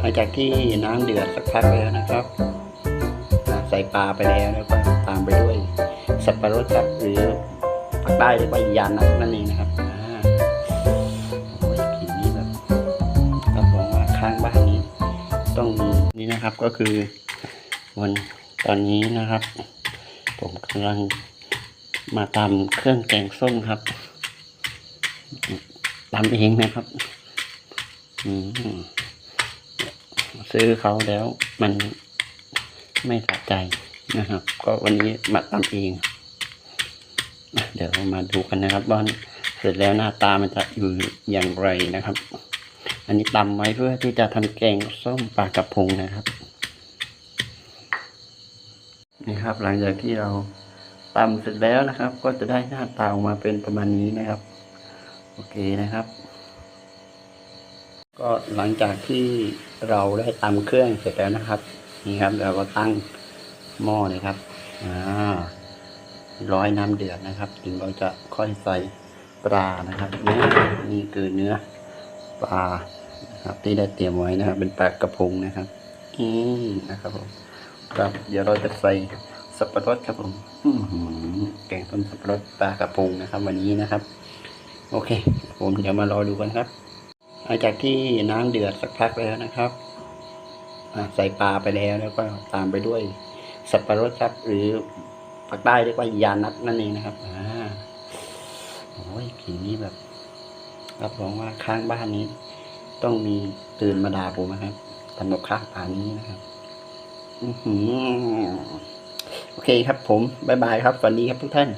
หลังจากที่น้ำเดือดสักพักแล้วนะครับใส่ปลาไปแล้วแล้วก็ตามไปด้วยสับปะรดครับหรือภาคใต้เรียกว่ายานันั่นเองนะครับอ่าโอ้ยกลิ่นนี้แบบรับรองว่าข้างบ้านนี้ ต้องมีนี่นะครับก็คือวันตอนนี้นะครับ ผมกำลังมาตำเครื่องแกงส้มครับตำเองนะครับ อืม ซื้อเขาแล้วมันไม่สะใจนะครับ ก็วันนี้มาตำเอง เดี๋ยวมาดูกันนะครับว่าเสร็จแล้วหน้าตามันจะอยู่อย่างไรนะครับ อันนี้ตำไว้เพื่อที่จะทำแกงส้มปลากระพงนะครับนี่ครับ หลังจากที่เราตำเสร็จแล้วนะครับ ก็จะได้หน้าตาออกมาเป็นประมาณนี้นะครับ โอเคนะครับ ก็หลังจากที่เราได้ตำเครื่องเสร็จแล้วนะครับ นี่ครับ เราก็ตั้งหม้อเลยครับอ่าร้อยน้ำเดือดนะครับ ถึงเราจะค่อยใส่ปลานะครับนี่นี่คือเนื้อปลาครับที่ได้เตรียมไว้นะครับ เป็นปลากระพงนะครับ อืมนะครับผมครับเดี๋ยวเราจะใส่สับปะรดครับผมหือแกงต้มสับปะรดปลากระพงนะครับ วันนี้นะครับ โอเค ผมเดี๋ยวมารอดูกันครับ หลังจากที่น้ำเดือดสักพักแล้วนะครับใส่ปลาไปแล้วแล้วก็ตามไปด้วยสับปะรดครับ หรือภาคใต้เรียกว่ายานัทนั่นเองนะครับอ่าโอ้ยกลิ่นนี้แบบรับรองว่าข้างบ้านนี้ ต้องมีตื่นมาด่าผมนะครับทำกับข้าวป่านนี้นะครับอือหือโอเคครับผมบายบายครับสวัสดีครับทุกท่าน